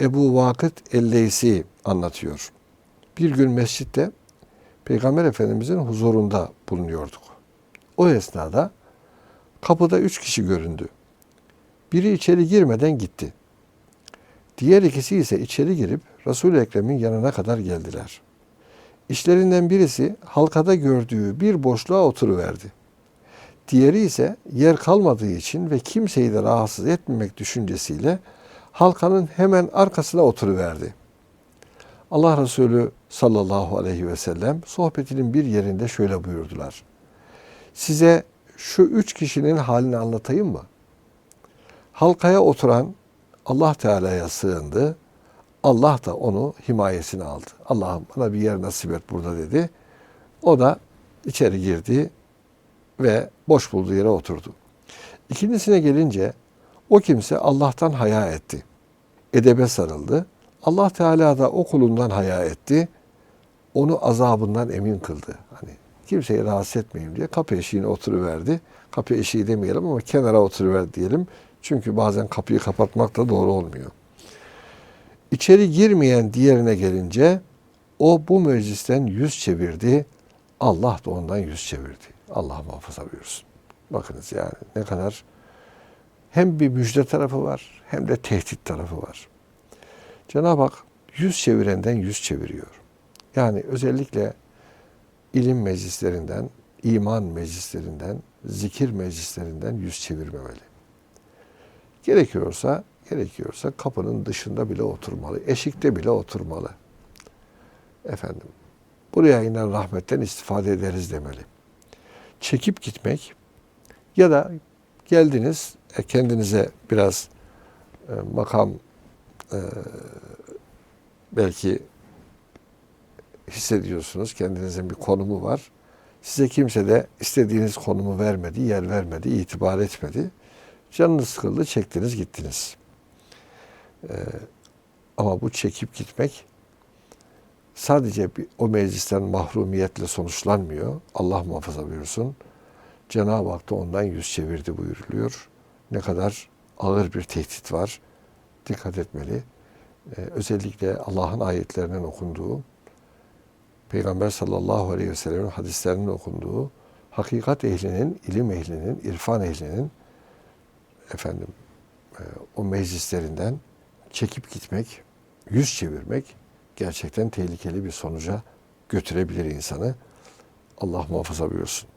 Ebu Vakıt Elleysi anlatıyor. Bir gün mescitte Peygamber Efendimizin huzurunda bulunuyorduk. O esnada kapıda üç kişi göründü. Biri içeri girmeden gitti. Diğer ikisi ise içeri girip Resul-i Ekrem'in yanına kadar geldiler. İşlerinden birisi halkada gördüğü bir boşluğa oturuverdi. Diğeri ise yer kalmadığı için ve kimseyi de rahatsız etmemek düşüncesiyle halkanın hemen arkasına oturuverdi. Allah Resulü sallallahu aleyhi ve sellem sohbetinin bir yerinde şöyle buyurdular. Size şu üç kişinin halini anlatayım mı? Halkaya oturan Allah Teala'ya sığındı. Allah da onu himayesine aldı. Allah'ım bana bir yer nasip et burada dedi. O da içeri girdi ve boş bulduğu yere oturdu. İkincisine gelince o kimse Allah'tan haya etti. Edebe sarıldı. Allah Teala da o kulundan haya etti. Onu azabından emin kıldı. Hani kimseyi rahatsız etmeyeyim diye kapı eşiğine oturuverdi. Kapı eşiği demeyelim ama kenara oturuver diyelim. Çünkü bazen kapıyı kapatmak da doğru olmuyor. İçeri girmeyen diğerine gelince o bu meclisten yüz çevirdi. Allah da ondan yüz çevirdi. Allah muhafaza buyursun. Bakınız yani ne kadar hem bir müjde tarafı var hem de tehdit tarafı var. Cenab-ı Hak yüz çevirenden yüz çeviriyor. Yani özellikle ilim meclislerinden, iman meclislerinden, zikir meclislerinden yüz çevirmemeli. Gerekiyorsa, gerekiyorsa kapının dışında bile oturmalı, eşikte bile oturmalı. Efendim, buraya inen rahmetten istifade ederiz demeli. Çekip gitmek ya da geldiniz e, kendinize biraz e, makam e, belki hissediyorsunuz. Kendinizin bir konumu var. Size kimse de istediğiniz konumu vermedi, yer vermedi, itibar etmedi. Canınız sıkıldı, çektiniz, gittiniz. Ee, ama bu çekip gitmek sadece bir, o meclisten mahrumiyetle sonuçlanmıyor. Allah muhafaza buyursun. Cenab-ı Hak da ondan yüz çevirdi buyuruluyor. Ne kadar ağır bir tehdit var. Dikkat etmeli. Ee, özellikle Allah'ın ayetlerinin okunduğu, Peygamber sallallahu aleyhi ve sellem'in hadislerinin okunduğu, hakikat ehlinin, ilim ehlinin, irfan ehlinin efendim e, o meclislerinden çekip gitmek, yüz çevirmek gerçekten tehlikeli bir sonuca götürebilir insanı. Allah muhafaza buyursun.